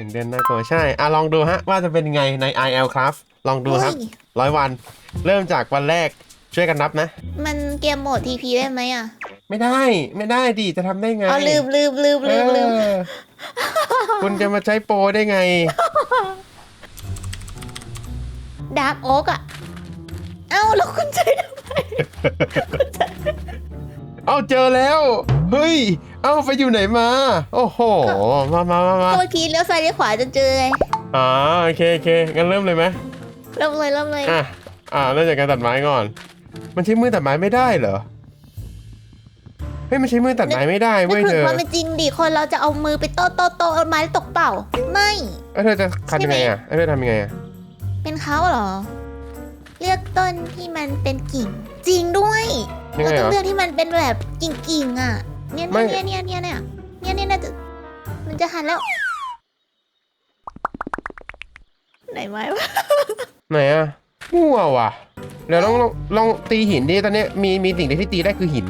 ถึงเดือนหน้ากลัวใช่อะลองดูฮะ ว่าจะเป็นยังไงใน IL Craft ลองดูครับเฮ้ย ร้อยวัน เริ่มจากวันแรกช่วยกันนับนะ มันเกมโหมด TP ได้ไหมอะไม่ได้ไม่ได้ดิจะทำได้ไงอ๋อลืมลืมลืมลืมลืมเออคุณจะมาใช้โปรได้ไง ดาร์กโอ๊กอะ เอ้าแล้วคุณใช้ทำไม เอ้าเจอแล้ว เฮ้ย เอ้าไปอยู่ไหนมา โอ้โห มามามามาเมื่อกี้เลี้ยวซ้ายเลี้ยวขวาจนเจอไงอ๋อโอเคโอเคงั้นเริ่มเลยไหมเริ่มเลยเริ่มเลยอะอ่าเริ่มจากการตัดไม้ก่อน มันใช้มือตัดไม้ไม่ได้เหรอเฮ้ยมันใช้มือตัดไม้ไม่ได้นึกเว้ยถึเธงอความเป็นจริงดิคนเราจะเอามือไปโต๊ะโต๊ะโต๊ะเอาไม้ตกเปล่า ไม่แล้วเธอจะทำยังไงอะแล้วเธอทำยังไงอะเป็นเขาเหรอ เลือกต้นที่มันเป็นกิ่ง จริงด้วย ยังเราไงต้เหอรงอ เลือกที่มันเป็นแบบกิ่งกิ่งๆอะ เนี่ยไม่ เนี่ยเนี่ยเนี่ยเนี่ยเนี่ยเนี่ยน่าจะมันจะหันแล้ว ไหนไม้วะไหนอะมั่วว่ะเดี๋ยวลองลองลองตีหินดิตอนเนี้ยมีมีสิ่งเดียวที่ตีได้คือหิน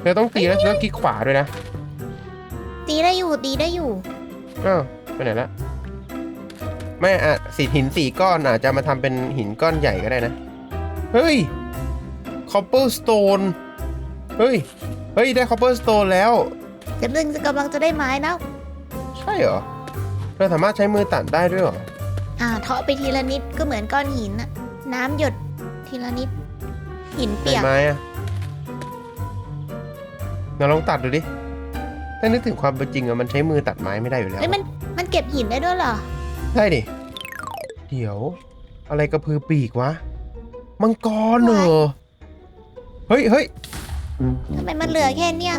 เธอต้องตีแล้วเธอต้องคลิกขวาด้วยนะตีได้อยู่ตีได้อยู่ อ้าวไปไหนละไม่อะสีหินสี่ก้อนอาจจะมาทำเป็นหินก้อนใหญ่ก็ได้นะ เฮ้ย copperstone เฮ้ย เฮ้ย ได้ copperstone แล้วกำลังจะกำลังจะได้ไม้แล้ว ใช่เหรอ เธอสามารถใช้มือตัดได้ด้วยเหรอ อ่าเทาะไปทีละนิดก็เหมือนก้อนหินอะน้ำหยดทีละนิด หินใบเปียกไม้อะเราลองตัดดูดิถ้านึกถึงความเป็นจริงอะมันใช้มือตัดไม้ไม่ได้อยู่แล้วเฮ้ยมันมันเก็บหินได้ด้วยเหรอใช่ดิ เดี๋ยว อะไรกระพือปีกวะ มังกรเหรอ เฮ้ยเฮ้ยทำไมมันเหลือแค่เนี้ย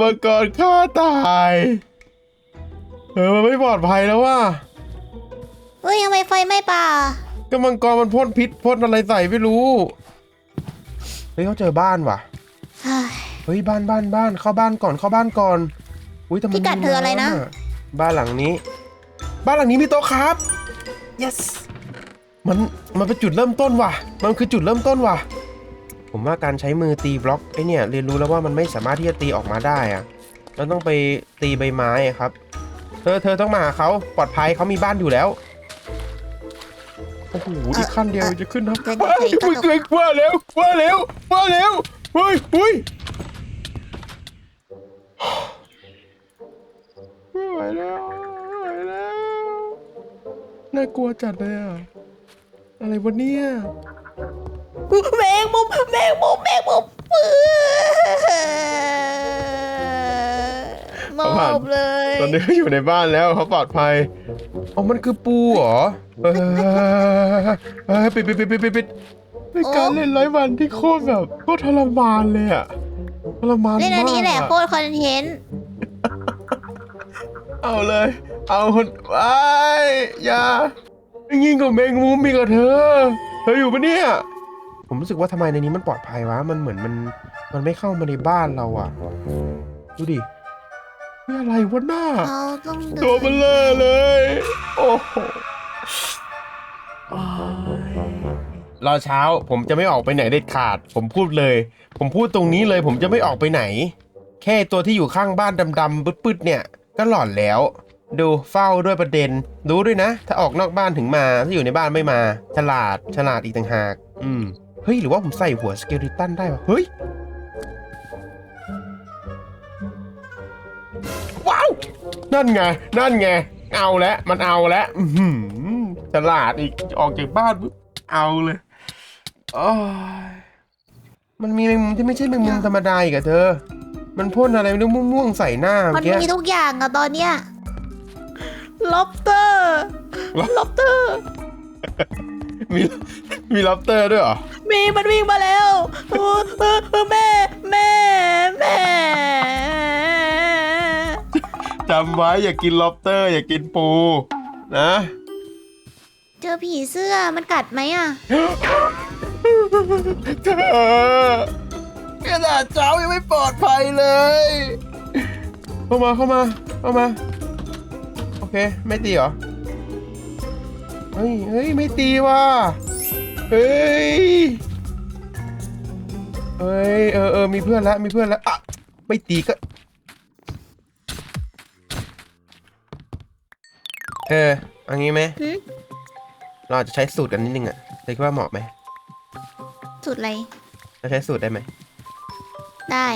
มังกรฆ่าตายเออมันไม่ปลอดภัยแล้วว่ะเฮ้ยทำไมไฟไหม้ป่า ก็มังกรมันพ่นพิษพ่นอะไรใส่ไม่รู้เฮ้ยเขาเจอบ้านว่ะเฮ้ยเฮ้ยบ้านบ้านบ้านเข้าบ้านก่อนเข้าบ้านก่อนอุ้ยแต่มันพิกัดเธออะไรนะมีำบ้านหลังนี้ บ้านหลังนี้มีโต๊ะครับ yes มันมันเป็นจุดเริ่มต้นว่ะ มันคือจุดเริ่มต้นว่ะ ผมว่าการใช้มือตีบล็อกไอเนี่ยเรียนรู้แล้วว่ามันไม่สามารถที่จะตีออกมาได้อะเราต้องไปตีใบไม้อะครับ เธอเธอต้องมาหาเขาปลอดภัยเขามีบ้านอยู่แล้วโอ้โหอีกขั้นเดียวจะขึ้นนะเกินว้ายเกินเฮ้ยว่าแล้วว่าแล้วว่าแล้วเฮ้ยเฮ้ยไม่ไหวแล้วไม่ไหวแล้วน่ากลัวจัดเลยอะ อะไรวะเนี่ยแมงมุมแมงมุมแมงมุมเออมอบเลยตอนนี้เขาอยู่ในบ้านแล้วเขาปลอดภัยอ๋อมันคือปูเหรอเออเออปิดปิดปิดปิดปิดปิดเป็นการเล่นไร้วันที่โคตรแบบโคตรทรมานเลยอะทรมานเล่นอันนี้แหละมากโคตรคอนเทนต์เอาเลย เอาคนไปอย่า ยิ่งกว่าแมงมุมมีกับเธอ เธออยู่ปะเนี่ย ผมรู้สึกว่าทำไมในนี้มันปลอดภัยวะ มันเหมือนมัน มันไม่เข้ามาในบ้านเราอะดูดินี่อะไรวะหน้า เราต้องเดิตัวเบลเลอร์เลย โอ้โหรอเช้าผมจะไม่ออกไปไหนเด็ดขาด ผมพูดเลย ผมพูดตรงนี้เลย ผมจะไม่ออกไปไหน แค่ตัวที่อยู่ข้างบ้านดำๆปืดๆเนี่ย ก็หลอนแล้ว ดูเฝ้าด้วยประเด็น รู้ด้วยนะ ถ้าออกนอกบ้านถึงมาถ้าอยู่ในบ้านไม่มา ฉลาดฉลาดอีกต่างหาก อืมเฮ้ย หรือว่าผมใส่หัวสเกลิตันได้ปะเฮ้ย ว้าว นั่นไง นั่นไง เอาแล้วมันเอาแล้วอื้อหือฉลาดอีกออกจากบ้านปุ๊บเอาเลยโอ้ยมันมีแมงมุมที่ไม่ใช่แมงมุมธรรมดาอีกอะเธอ มันพ่นอะไรไม่รู้ม่วงๆใส่หน้าเมื่มัอนกี้มีทุกอย่างอะตอนเนี้ย ล็อบเตอร์ล็อบเตอร์ มีมีล็อบเตอร์ด้วยเหรอ มีมันวิ่งมาแล้วเออเออเออแม่ แม่ แม่ จำไว้อย่ากินล็อบเตอร์ อย่ากินปู นะ เจอผีเสื้อมันกัดไหมอะเธอกระดาษเจ้ายังไม่ปลอดภัยเลย เข้ามาเข้ามาเข้ามาโอ เค ไม่ตีเหรอ เฮ้ยเฮ้ย ไม่ตีว่ะ เฮ้ย เฮ้ย เออเออมีเพื่อนแล้ว มีเพื่อนแล้ว อะ ไม่ตีก็เธอเอางี้ไหมหึเราอาจจะใช้สูตรกันนิดนึงอะเธอคิดว่าเหมาะไหมสุดอะไร เราใช้สูตรได้ไหม ได้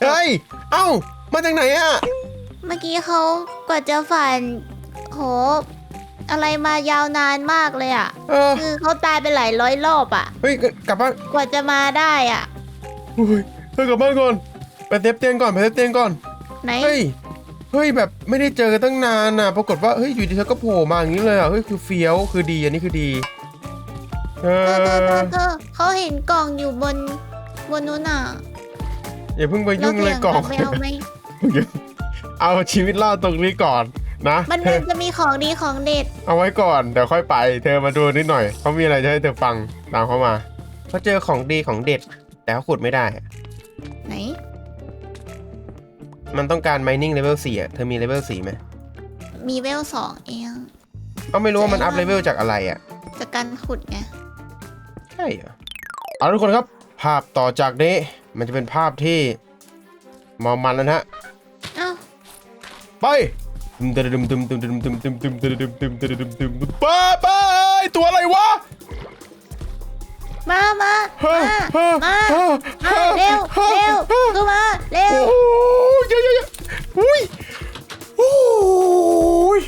เฮ้ย เอ้า มาจากไหนอะเมื่อกี้เขากว่าจะผ่านโห อะไรมายาวนานมากเลยอะ เออคือเขาตายไปหลายร้อยรอบอะ เฮ้ยกลับบ้านกว่าจะมาได้อะ เฮ้ยเธอกลับบ้านก่อนไปเซฟเตียงก่อนไปเซฟเตียงก่อนไหน เฮ้ยเฮ้ยแบบไม่ได้เจอกันตั้งนานน่ะ ปรากฏว่าเฮ้ยอยู่ดีเธอก็โผล่มาอย่างนี้เลยอะเฮ้ยคือเฟี้ยวคือดีอันนี้คือดีเอเธอเธอเธออเธอเขาเห็นกล่องอยู่บนบนนู้นอะอย่าเพิ่งไปยุ่งเลยกล่องเราเถียงกันไปเอาไหม เอาชีวิตรอดตรงนี้ก่อนนะ มันเธมันอจะมีของดีของเด็ด เอาไว้ก่อนเดี๋ยวค่อยไป เธอมาดูนิดหน่อยเขามีอะไรจะให้เธอฟังตามเขามาเขาเจอของดีของเด็ด แต่เขาขุดไม่ได้อะไหน มันต้องการ mining level 4อะ เธอมี level 4ไหมมีเวลสองเองเขาไม่รู้ว่ามัน up level จากอะไรอะ จากการขุดไง ใช่เหรอเอาทุกคนครับ ภาพต่อจากนี้ มันจะเป็นภาพที่มอมันแล้วนะฮะเอ้า ไปตึมตึมตึมตึมตึมตึมตึมตึมตึมตึมตึมตึมตึมตึมไปไปตัวอะไรวะมามามามาเฮ้มาเร็วเร็วเข้ามาเร็วโอ้ยเยอะเยอะเยอะอุ้ยโอ้ย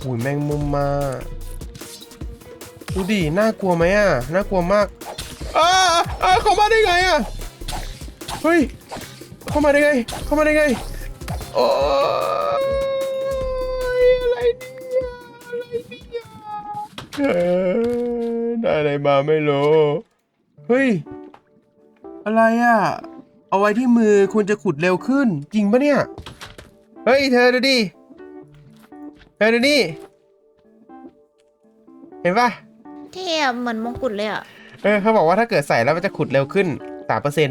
โอ้ยแมงมุมมาดูดิน่ากลัวไหมอะน่ากลัวมากอ้าอ้าเข้ามาได้ไงอะเฮ้ยเข้ามาได้ไงเข้ามาได้ไง โอ้ยอะไรเนี่ยอะไรเนี่ยเออได้อะไรมาไม่รู้ เฮ้ย อะไรอะ เอาไว้ที่มือคุณจะขุดเร็วขึ้น จริงปะเนี่ย เฮ้ย เธอดูดิ เธอดูนี่ เห็นปะเท่อะเหมือนมงกุฎเลยอะเออเขาบอกว่าถ้าเกิดใส่แล้วมันจะขุดเร็วขึ้นสามเปอร์เซ็น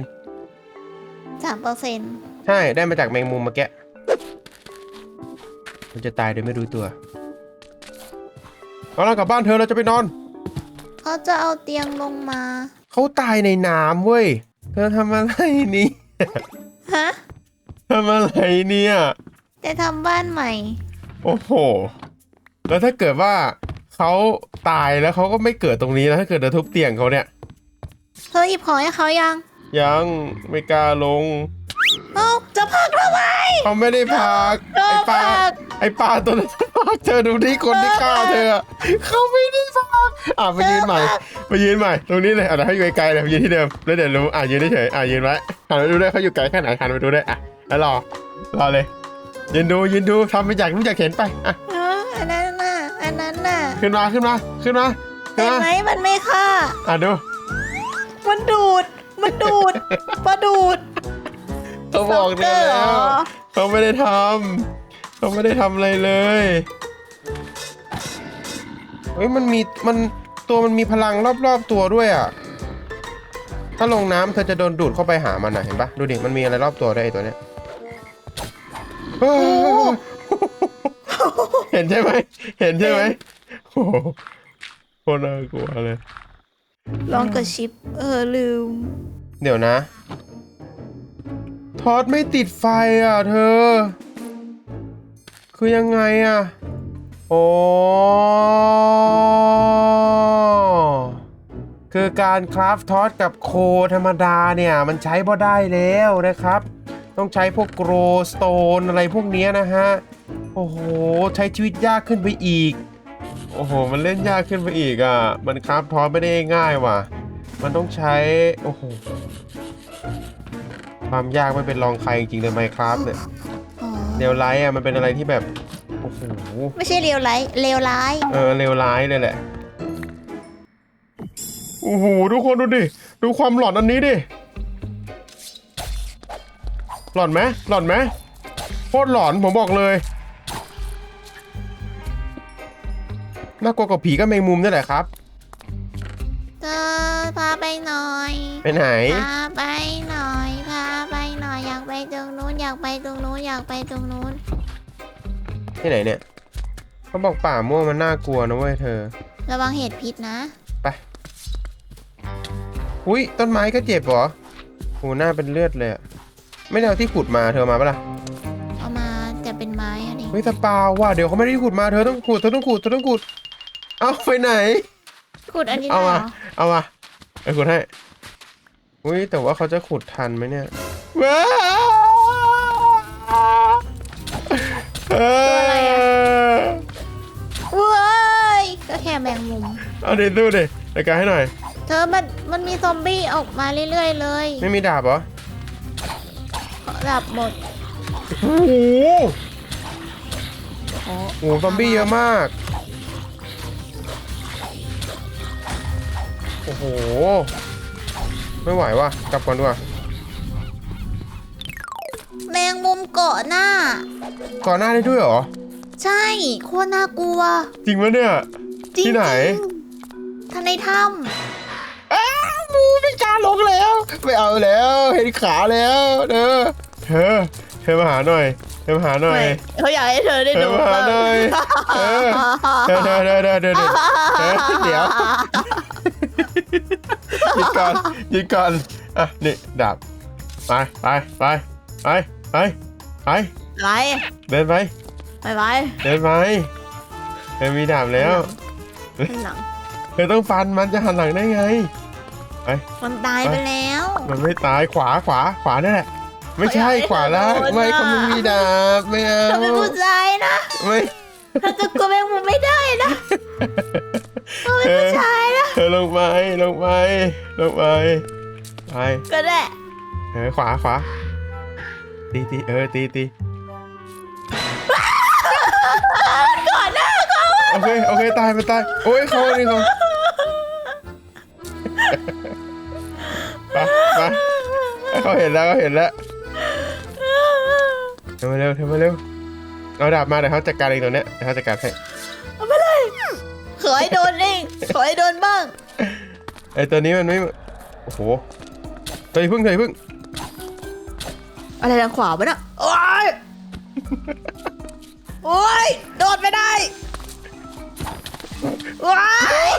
สามเปอร์เซ็นต์ใช่ได้มาจากแมงมุมเมื่อกี้ มันจะตายโดยไม่รู้ตัวเอาละกลับบ้านเธอเราจะไปนอน เขาจะเอาเตียงลงมา เขาตายในน้ำเว้ย เธอทำอะไรนี่ฮะทำอะไรเนี่ยจะทำบ้านใหม่ โอ้โห แล้วถ้าเกิดว่าเขาตายแล้วเขาก็ไม่เกิดตรงนี้นะถ้าเกิดเราทุบเตียงเขาเนี่ย เธอหยิบของให้เขายัง ยังไม่กล้าลง เอ้าจะพักทำไมเขาไม่ได้พักเอไอ้อปลาพัก ไอ้ปลาตัวนั้นพักเธอดูที่คนที่ฆ่าเธออะเขาไม่ได้พักอะไปยืนใหม่ไปยืนใหม่ ตรงนี้เลยอะเดี๋ยวให้อยู่ไกลๆเลยไปยืนที่เดิมแล้วเดี๋ยวรู้อะยืนเฉยๆอะยืนไว้หันไปดูได้เขาอยู่ไกลแค่ไหนหันไปดูได้อะแล้วรอรอเลยยืนดูยืนดูทำไปอยากรู้อยากเห็นไปอะเอออันนั้นน่ะอันนั้นน่ะขึ้นมาขึ้นมาขึ้นมาขึ้นเห็นมาไหมมันไม่ฆ่า อะดูมันดูด มันดูดมาดูดเขาบอกเธอเหรแล้อวเขาไม่ได้ทำ เขาไม่ได้ทำอะไรเลย เฮ้ยมันมีมันตัวมันมีพลังรอบๆตัวด้วยอะ ถ้าลงน้ำเธอจะโดนดูดเข้าไปหามันอะเห็นปะดูดิมันมีอะไรรอบตัวด้วยไอ้ตัวเนี้ยเฮ้ยเห็นใช่ไหมเห็นใช่ไหมโอ้โหโคตรน่ากลัวเลย ลองกดชิป เออลืม เดี๋ยวนะ ทอดไม่ติดไฟอะเธอ คือยังไงอะโอ้คือการคราฟทอดกับโคธรรมดาเนี่ยมันใช้บ่ได้แล้วนะครับ ต้องใช้พวกโกรสโตนอะไรพวกนี้นะฮะ โอ้โห ใช้ชีวิตยากขึ้นไปอีก โอ้โห มันเล่นยากขึ้นไปอีกอะ มันคราฟทอดไม่ได้ง่ายว่ะ มันต้องใช้ โอ้โห ความยากไม่เป็นรองใครจริงๆเลยไหมครับเนี่ย เดวไลท์อะมันเป็นอะไรที่แบบโอ้โหไม่ใช่เลวร้ายเลวร้าย เออเลวร้ายเลยแหละโอ้โหทุกคนดูดิดูความหลอนอันนี้ดิหลอนไหมหลอนไหมโคตรหลอนผมบอกเลยน่ากลัวกว่าผีก็แมงมุมนี่แหละครับ เธอพาไปหน่อย ไปไหน พาไปหน่อย พาไปหน่อยอยาก ไปตรงนู้นอยากไปตรงนู้นอยากไปตรงนู้นที่ไหนเนี่ยเขาบอกป่าม่วงมันน่ากลัวนะเว้ยเธอ ระวังเหตุพิษนะ ไป อุ้ยต้นไม้ก็เจ็บเหรอโหหน้าเป็นเลือดเลยอะไม่ได้เอาที่ขุดมาเธอเอามาปะล่ะแต่เป็นไม้อะดิเฮ้ยแต่เปล่าว่ะเดี๋ยวเขาไม่ได้ขุดมาเธอต้องขุดเธอต้องขุดเธอต้องขุด เอาไปไหน ขุดอันนี้เอาได้มาเหรอเอามาไปขุดให้ อุ้ยแต่ว่าเขาจะขุดทันไหมเนี่ย ว้าวเออเว้ยก็แค่แมงมุม เอาดิดูดิรายการให้หน่อย เธอมันมันมีซอมบี้ออกมาเรื่อยๆเลยไม่มีดาบเหรอดับหมดโอ้โหโอ้โอ้โหซอมบี้เยอะมาก โอ้โห ไม่ไหวว่ะ กลับก่อนดีกว่า แมงมุมเกาะหน้า ก่อนหน้าได้ด้วยเหรอ ใช่โคตรน่ากลัว จริงปะเนี่ย จริงที่ไหนท่านในถ้อ้าวหมูไม่กล้าลงแล้ว ไม่เอาแล้ว เห็นขาแล้วเธอเธอเธอมาหาหน่อยเธอมาหาหำน่อยเขาอยากให้เธอได้เธดูอมาหาหน่อย เออเธอเธอเธอเธอเธอเธอเธอเดี๋ยวหยุดก่อนหยุดก่อนอะนี่ดาบไปไปไปไป ไปไปไรเดินไปไปไปเดินไปเธอมีดาบแล้วข้างหลังเธอต้องฟันมันจะหันหลังได้ไงมันตายไปแล้ว มันไม่ตายขวาขวาขวานั่นแหละไม่ใช่ขวาล่างไม่เขาไม่มีดาบไม่เอาเธอเป็นผู้ชายนะไม่เธอจะกลัวแมงมุมไม่ได้นะเธอเป็นผู้ชายนะเธอลงไปลงไปลงไปไปก็ได้เออขวาขวา ตีตีเออตีตีก่อนหน้าเขาโอเคโอเคตายมันตายโอ้ยเขานี่เขาไปไปเขาเห็นแล้วเขาเห็นแล้วเธอมาเร็วเธอมาเร็วเอาดาบมาเดี๋ยวเขาจัดการเองตรงเนี้ยเดี๋ยวเขาจัดการให้เอาไปเลยขอให้โดนเองขอให้โดนบ้างไอตัวนี้มันไม่โอ้โหเธออย่าเพึ่งเธออย่าเพึ่ง อะไรทางขวาปะน่ะโอ๊ย โอ๊ย โดดไม่ได้ว้าย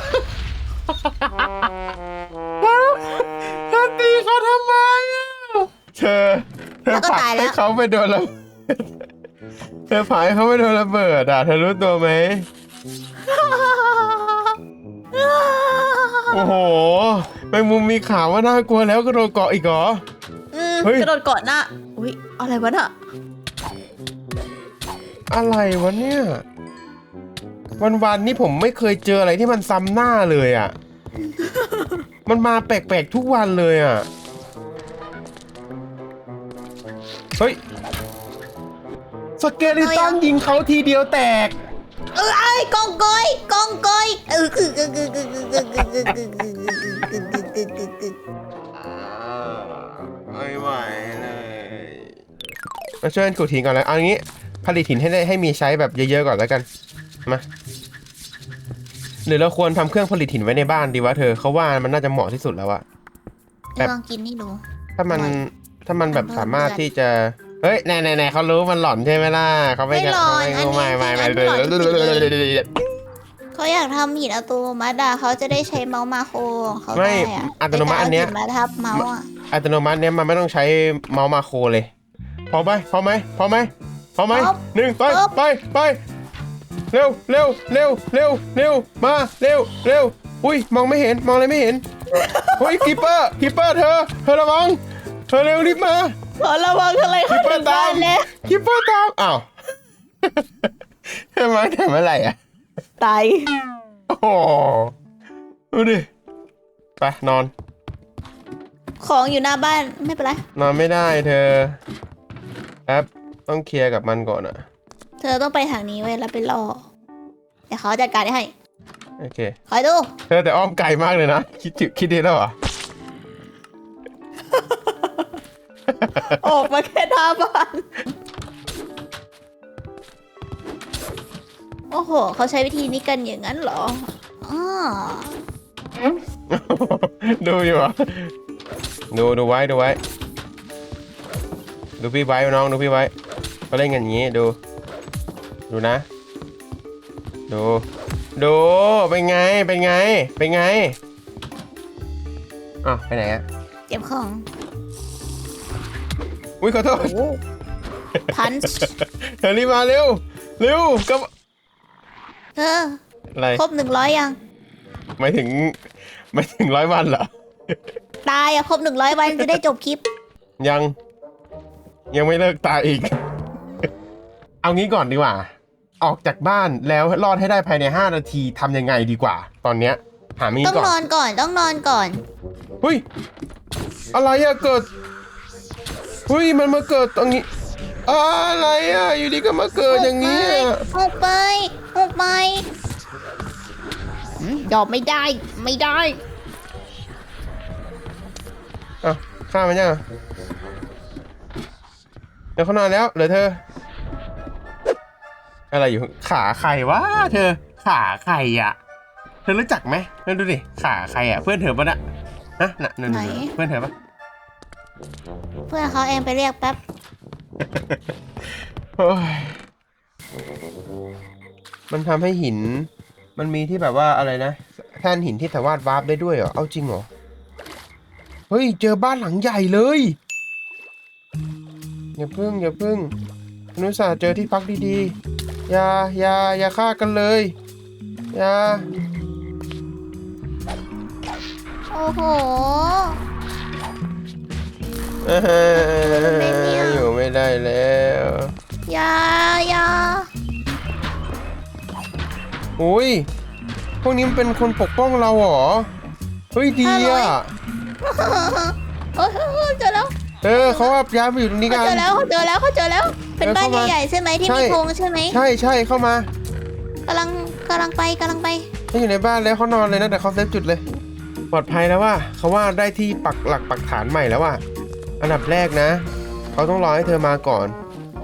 เธอตีเขาทำไมอะเธอเธอผลักให้เขาไปโดนระเบิดเธอผลักให้เขาไปโดนระเบิดอะเธอรู้ตัวไหมโอ้โหแมงมุมมีขาวว่าน่ากลัวแล้วก็โดนเกาะอีกเหรออืมเฮ้ยกระโดดเกาะหน้า อุ้ยอะไรวะน่ะอะไรวะเนี่ย วันๆนี่ผมไม่เคยเจออะไรที่มันซ้ำหน้าเลยอะ มันมาแปลกๆทุกวันเลยอะ เฮ้ย สเกลิตันยิงเขาทีเดียวแตก เออไอ้กองกอยกองกอยเออคือคือคือคือคือคือคือคือคือคือคือ มาช่วยกันขุดหินก่อนแล้วเอางี้ ผลิตหินให้ได้ให้มีใช้แบบเยอะๆก่อนแล้วกันมาหรือเราควรทำเครื่องผลิตหินไว้ในบ้านดีวะเธอเขาว่ามันน่าจะเหมาะที่สุดแล้วอะลองกินนี่ดู ถ้ามันไม่ถ้ามันแบบเพิ่มสามารถเลือดที่จะเฮ้ยแน่แน่แน่เขารู้มันหลอนใช่ไหมล่ะเขาไม่ไม่หลอนเขาไม่อัไม่นนี้ไม่จริงๆอันนี้หลอนจริงไม่เขาอยากทำหินอัตโนมัติอะเขาจะได้ใช้เมาส์มาโครของเขาไม่ได้อะอัตโนมัติอันเนี้ยใการาหิมาทับเมาส์อะอัตโนมัติเนี้ยมันไม่ต้องใช้เมาส์มาโครเลย พอไหมพอไหมพอไหมพอไหมหนึ่งไปไปไปเร็วเร็วเร็วเร็วเร็วมาเร็วเร็วอุ้ยมองไม่เห็นมองอะไรไม่เห็นเฮ้ยคิปเปอร์คิปเปอร์เธอเธอระวังเธอเร็วรีบมาขอระวังอะไรคิเขาปเปอถึร์งตาบ้ามนแล้วคิปเปอร์ตามอ้าวเธอมาแต่เมื่อไหร่อะ ตายโอ้โหดูดิไปนอน ของอยู่หน้าบ้านไม่เป็นไรนอนไม่ได้เธอ แป๊บต้องเคลียร์กับมันก่อนอะเธอต้องไปทางนี้ไว้ยแล้วไปรอเดี๋ยวเขาจัดการให้โอเคคอยดูเธอแต่อ้อมไกลมากเลยนะ คิดถึคิดดีแล้วเหรอออกมาแค่หน้าบ้าน โอ้โห เขาใช้วิธีนี้กันอย่างนั้นเหรออ๋อดูอยู่เหรอะดูดูไว้ดูไว้ ดูพี่ไว้น้องดูพี่ไว้เขาเล่นกันอย่างนี้ดู ดูนะ ดู ดูเป็นไงเป็นไงเป็นไงอะไปไหนอะเก็บของอุ้ยขอโทษโอ้พันเธอรีบมาเร็วเร็วก็เอออะไรครบหนึ่งร้อยยังไม่ถึงไม่ถึงร้อยวันเหรอตายอะครบหนึ่งร้อยวันจะได้จบคลิป ยัง ยังไม่เลิกตายอีก เอางี้ก่อนดีกว่า ออกจากบ้านแล้วรอดให้ได้ภายใน 5 นาทีทำยังไงดีกว่า ตอนเนี้ยหามีต้องก่อนนอนก่อนต้องนอนก่อนเฮ้ยอะไรอะเกิดเฮ้ยมันมาเกิดตรงนี้ อะไรอะอยู่ดีก็มาเกิดอย่างนี้อะออกไปออกไปอืมยอมไม่ได้ไม่ได้อะฆ่ามันยังอะ เดี๋ยวเขานอนแล้วเหลือเธอ อะไรอยู่ขาใครวะเธอ ขาใครอะเธอรู้จักไหมเธอดูดิขาใครอะเพื่อนเธอปะน่ะฮะน่ะนั่นไหน เพื่อนเธอปะเพื่อนเขาเองไปเรียกแป๊บโอ้ยมันทำให้หิน มันมีที่แบบว่าอะไรนะแท่นหินที่สามารถวาร์ปได้ด้วยเหรอเอาจริงเหรอเฮ้ยเจอบ้านหลังใหญ่เลย อย่าพึ่งอย่าพึ่งอนุสาห์เจอที่พักดีๆ อย่าอย่าอย่าฆ่ากันเลย อย่า โอ้โหเอ้ยเป็นไงเนี่ย อยู่ไม่ได้แล้วอย่าอย่าอุ้ย พวกนี้มันเป็นคนปกป้องเราเหรอ เฮ้ยดีอะ โอ้โหเจอแล้ว เออเขาว่าย้ายมาอยู่ตรงนี้เขากัน เจอแล้วเขาเจอแล้วเขาเจอแล้ว เป็นเออบ้านเข้ามาใหญ่ๆใช่ไหมที่ใช่ มีโครงใช่ไหมใช่ใช่เข้ามากำลังกำลังไปกำลังไป เขาอยู่ในบ้านแล้วเขานอนเลยนะแต่เขาเซฟจุดเลย ปลอดภัยแล้วว่าเขาว่าได้ที่ปักหลักปักฐานใหม่แล้วว่าอันดับแรกนะเขาต้องรอให้เธอมาก่อน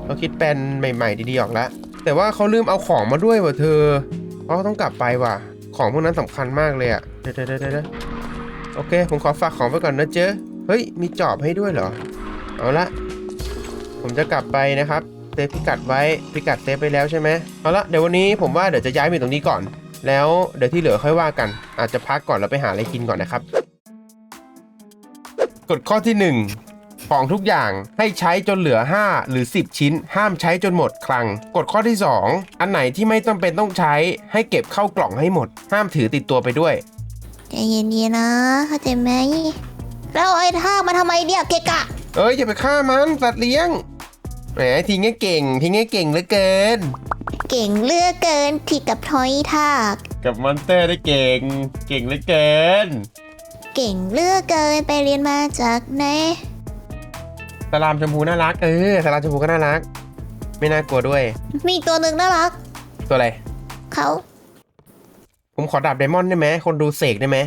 เขาคิดแปลนใหม่ ๆ ดีๆออกแล้วแต่ว่าเขาลืมเอาของมาด้วยว่ะเธอเขาต้องกลับไปว่ะ ของพวกนั้นสำคัญมากเลยอะเดี๋ยวเดี๋ยวเดี๋ยวเดี๋ยวโอเค ผมขอฝากของไปก่อนนะเจ๊เฮ้ยมีจอบให้ด้วยเหรอ เอาละผมจะกลับไปนะครับเซฟพิกัดไว้พิกัดเซฟไปแล้วใช่ไหมเอาละเดี๋ยววันนี้ผมว่าเดี๋ยวจะย้ายมาอยู่ตรงนี้ก่อน แล้วเดี๋ยวที่เหลือค่อยว่ากัน อาจจะพักก่อนแล้วไปหาอะไรกินก่อนนะครับกฎข้อที่ 1 ของทุกอย่างให้ใช้จนเหลือ 5 หรือ 10 ชิ้น ห้ามใช้จนหมดคลังกฎข้อที่ 2 อันไหนที่ไม่จำเป็นต้องใช้ให้เก็บเข้ากล่องให้หมด ห้ามถือติดตัวไปด้วยใจเย็นๆนะเข้าใจไหมแล้วไอ้ท่ากมาทำไมเนี่ยเกะกะ เอ้ยอย่าไปฆ่ามันสัตว์เลี้ยงแหมทิ้งให้เก่งทิ้งให้เก่งเหลือเกิน เก่งเหลือกเกินที่กับทอยทาก กับมอนสเตอร์ได้เก่ง เก่งเหลือเกินเก่งเหลือกเกินไปเรียนมาจากไหนสลามชมพูน่ารักเออสลามชมพูก็น่ารัก ไม่น่ากลัวด้วย มีอีกตัวหนึ่งน่ารัก ตัวอะไร เขา ผมขอดาบไดมอนด์ได้ไหมคนดูเสกได้ไหม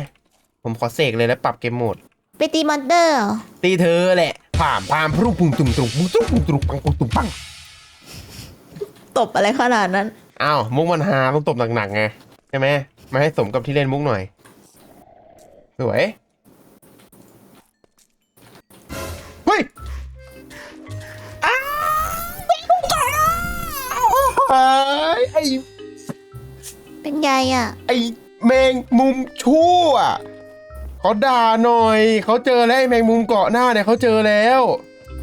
ผมขอเสกเลยแล้วปรับเกมโหมด ไปตีมอนเตอร์เหรอตีเธอแหละผ่ามพามพรุ่งปุ่งตุ่มตุ่มปุ้งตุ่มปุ้งตุ่มปังปุ้งตุ่มปังตบอะไรขนาดนั้น อ้าวมุกมันฮาต้องตบหนักๆไงใช่ไหมมาให้สมกับที่เล่นมุกหน่อยสวยเฮ้ยอ้าวไอ้เป็นไงอะ ไอ้แมงมุมชั่ว เขาด่าหน่อย เขาเจอแล้วไอ้แมงมุมเกาะหน้าเนี่ยเขาเจอแล้ว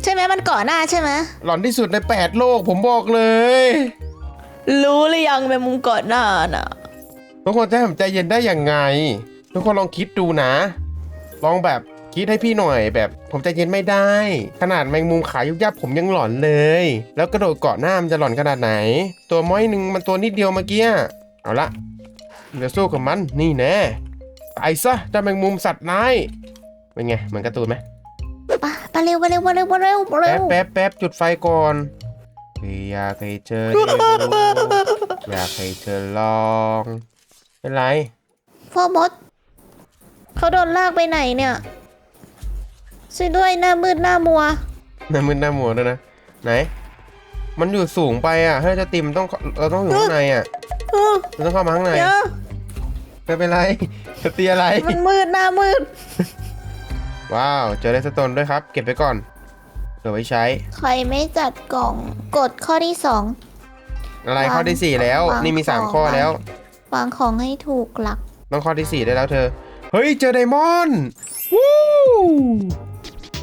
ใช่ไหมมันเกาะหน้าใช่ไหมหลอนที่สุดในแปดโลกผมบอกเลย รู้หรือยังแมงมุมเกาะหน้าน่ะ ทุกคนจะให้ผมใจเย็นได้ยังไง ทุกคนลองคิดดูนะ ลองแบบคิดให้พี่หน่อยแบบผมใจเย็นไม่ได้ ขนาดแมงมุมขายุบยับผมยังหลอนเลย แล้วกระโดดเกาะหน้ามันจะหลอนขนาดไหน ตัวม้อยหนึ่งมันตัวนิดเดียวเมื่อกี้เอาละเดี๋ยวสู้กับมันนี่แน่ ตายซะเจ้าแมงมุมสัตว์ร้ายเป็นไงเหมือนการ์ตูนไหมไปไปเร็วไปเร็วไปเร็วไปเร็วไปเร็แป๊บวแป๊บแป๊บจุดไฟก่อนอยากให้เจอได้รู้อยากให้เธอลองเป็นไรพ่อมดเขาโดนลากไปไหนเนี่ยช่วยด้วยหน้ามืดหน้ามัว หน้ามืดหน้ามัวด้วยนะ ไหน มันอยู่สูงไปอะถ้าจะติมต้องเราต้องอยู่ข้างในอะเออเราต้องเข้ามาข้างใน เดี๋ยว ไม่เป็นไรจะตีอะไร มันมืดหน้ามืด ว้าว เจอเลสโตนด้วยครับ เก็บไปก่อนเผื่อไว้ใช้ ใครไม่จัดกล่องกดข้อที่สอง อะไรวางข้อที่สี่แล้ว วางนี่มีสามของข้อแล้ว วางของให้ถูกหลัก ต้องข้อที่สี่ได้แล้วเธอ เฮ้ย เจอไดมอนด์วู้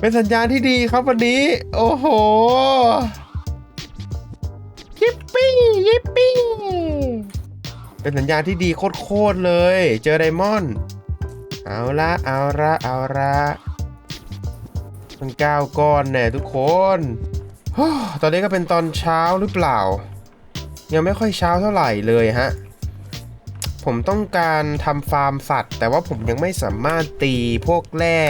เป็นสัญญาณที่ดีครับวันนี้ โอ้โห ยิปปี้ ยิปปี้ เป็นสัญญาณที่ดีโคตรๆเลย เจอไดมอนด์เอาละเอาละเอาละมันก้าวก้อนแน่ทุกคนตอนนี้ก็เป็นตอนเช้าหรือเปล่า ยังไม่ค่อยเช้าเท่าไหร่เลยฮะ ผมต้องการทำฟาร์มสัตว์ แต่ว่าผมยังไม่สามารถตีพวกแร่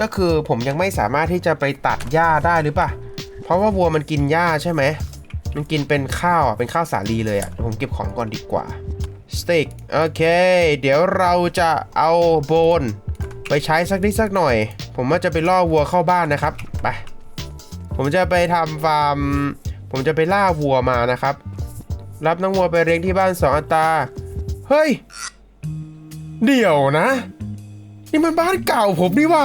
ก็คือผมยังไม่สามารถที่จะไปตัดหญ้าได้หรือปะเพราะว่าวัวมันกินหญ้าใช่ไหม มันกินเป็นข้าวเป็นข้าวสาลีเลยอะผมเก็บของก่อนดีกว่า สต็กโอเค เดี๋ยวเราจะเอาโบน ไปใช้สักนิดสักหน่อย ผมว่าจะไปล่อวัวเข้าบ้านนะครับ ไป ผมจะไปทำฟาร์ม ผมจะไปล่าวัวมานะครับ รับน้องวัวไปเลี้ยงที่บ้านสองอัตรา เฮ้ย เดี๋ยวนะ นี่มันบ้านเก่าผมนี่ว่า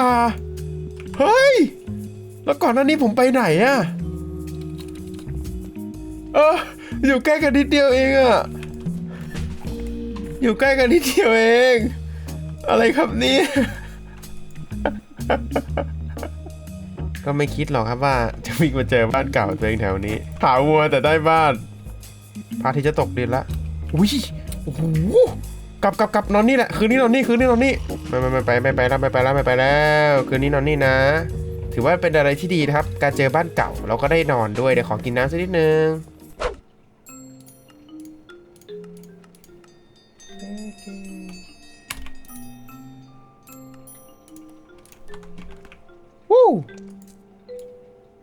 เฮ้ย แล้วก่อนหน้านี้ผมไปไหนอะเอออยู่ใกล้กันนิดเดียวเองอะ อยู่ใกล้กันนิดเดียวเอง อะไรครับนี่ ก็ไม่คิดหรอกครับว่าจะวิ่งมาเจอบ้านเก่าตัวเองแถวนี้หาวัวแต่ได้บ้านพระอาทิตย์จะตกดินละอุ้ยโอ้โหกลับกลับกลับนอนนี่แหละ คืนนี้นอนนี่คืนนี้นอนนี่ไม่ไม่ไม่ไปไม่ไปแล้วไม่ไปแล้วไม่ไปแล้ว คืนนี้นอนนี่นะ ถือว่าเป็นอะไรที่ดีนะครับ การเจอบ้านเก่าเราก็ได้นอนด้วยเดี๋ยวขอกินน้ำสักนิดนึง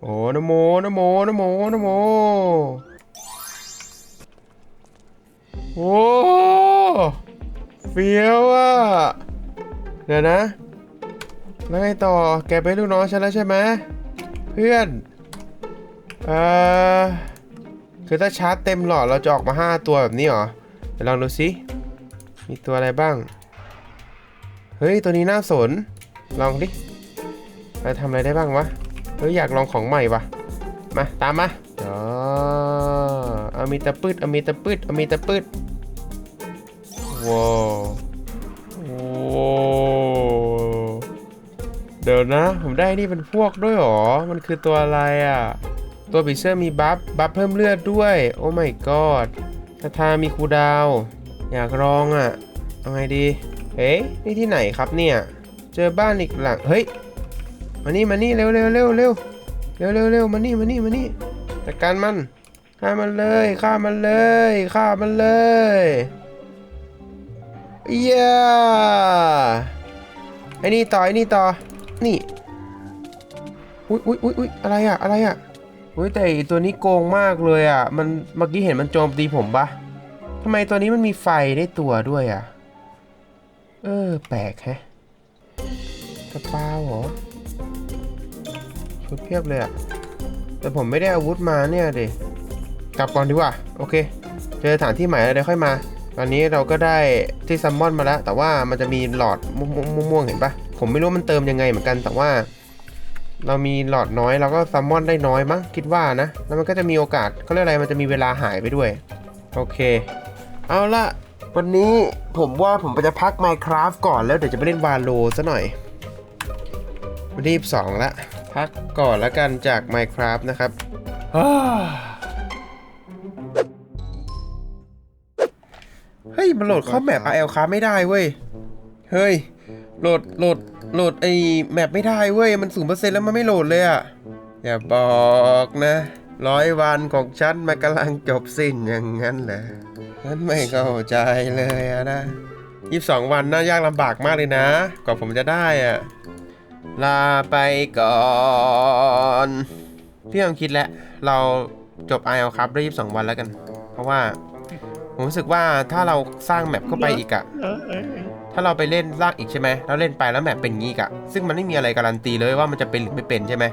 โอ้นโมนโมนโมนโมโอ้เฟี้ยวอะเดี๋ยวนะ แล้วไงต่อแกเป็นลูกน้องฉันแล้วใช่ไหมเพื่อนเอ่อคือถ้าชาร์จเต็มหลอดเราจะออกมา 5 ตัวแบบนี้เหรอเดี๋ยวลองดูสิมีตัวอะไรบ้าง เฮ้ย ตัวนี้น่าสน ลองดิเราทำอะไรได้บ้างวะ เฮ้ยอยากลองของใหม่วะมาตามมาอ๋อเอามีตะปืดเอามีตะปืดเอามีตะปืดว้าวว้าวเดี๋ยวนะ ผมได้นี่เป็นพวกด้วยหรอ มันคือตัวอะไรอะ ตัวผีเสื้อมีบัฟ บัฟเพิ่มเลือดด้วย โอ้ my god คาทามีคูดาว อยากลองอะเอาไงดี เฮ้ยนี่ที่ไหนครับเนี่ย เจอบ้านอีกหลัง เฮ้ย มานี่มานี่เร็วเร็วเร็วเร็วเร็วเร็วเร็วมานี่มานี่มานี่จัดการมันฆ่ามันเลยฆ่ามันเลยฆ่ามันเลยเย้ไอ้นี่ต่อไอ้นี่ต่อนี่อุ้ยอุ้ยอุ้ยอุ้ยอะไรอะอะไรอะอุ้ยแต่ตัวนี้โกงมากเลยอะมันเมื่อกี้เห็นมันโจมตีผมปะทำไมตัวนี้มันมีไฟได้ตัวด้วยอะเออแปลกแฮะกระเป๋าเหรอ ชุดเพียบเลยอะแต่ผมไม่ได้อาวุธมาเนี่ยเดกลับก่อนดีกว่าโอเค เจอสถานที่ใหม่แล้วเดี๋ยวค่อยมา ตอนนี้เราก็ได้ที่ซัมมอนมาแล้ว แต่ว่ามันจะมีหลอดม่วงๆม่วงๆเห็นปะผมไม่รู้มันเติมยังไงเหมือนกันแต่ว่า เรามีหลอดน้อยเราก็ซัมมอนได้น้อยมั้งคิดว่านะ แล้วมันก็จะมีโอกาสเขาเรียกอะไรมันจะมีเวลาหายไปด้วย โอเค เอาละวันนี้ผมว่าผมจะพัก Minecraft ก่อนแล้วเดี๋ยวจะไปเล่นวาโลซะหน่อยรีบสองละ พักก่อนล้วกันจาก Minecraft นะครับเฮ้ย มันโหลดเข้าแมป RL ค้าไม่ได้เว้ย เฮ้ย โหลด โหลด โหลดไอ้แมปไม่ได้เว้ย มันศูนเปอร์เซ็นต์แล้วมันไม่โหลดเลยอะอย่าบอกนะร้อยวันของฉันมันกำลังจบสิ้นอย่างนั้นเหรอฉันไม่เข้าใจเลยอะนะยี่สองวันน่ายากลำบากมากเลยนะ กว่าผมจะได้อะ ลาไปก่อนพี่ยังคิดแล้วเราจบ IL ครับได้22วันแล้วกัน เพราะว่า ผมรู้สึกว่าถ้าเราสร้างแมปเข้าไปอีกอะถ้าเราไปเล่นสร้างอีกใช่ไหมแล้วเล่นไปแล้วแมปเป็นงี้กะซึ่งมันไม่มีอะไรการันตีเลยว่ามันจะเป็นหรือไม่เป็นใช่ไหม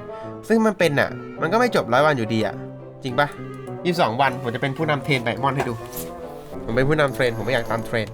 ซึ่งมันเป็นอะมันก็ไม่จบร้อยวันอยู่ดีอะจริงปะ22วันผมจะเป็นผู้นำเทรนไปมอนให้ดู ผมเป็นผู้นำเทรนผมไม่อยากตามเทรน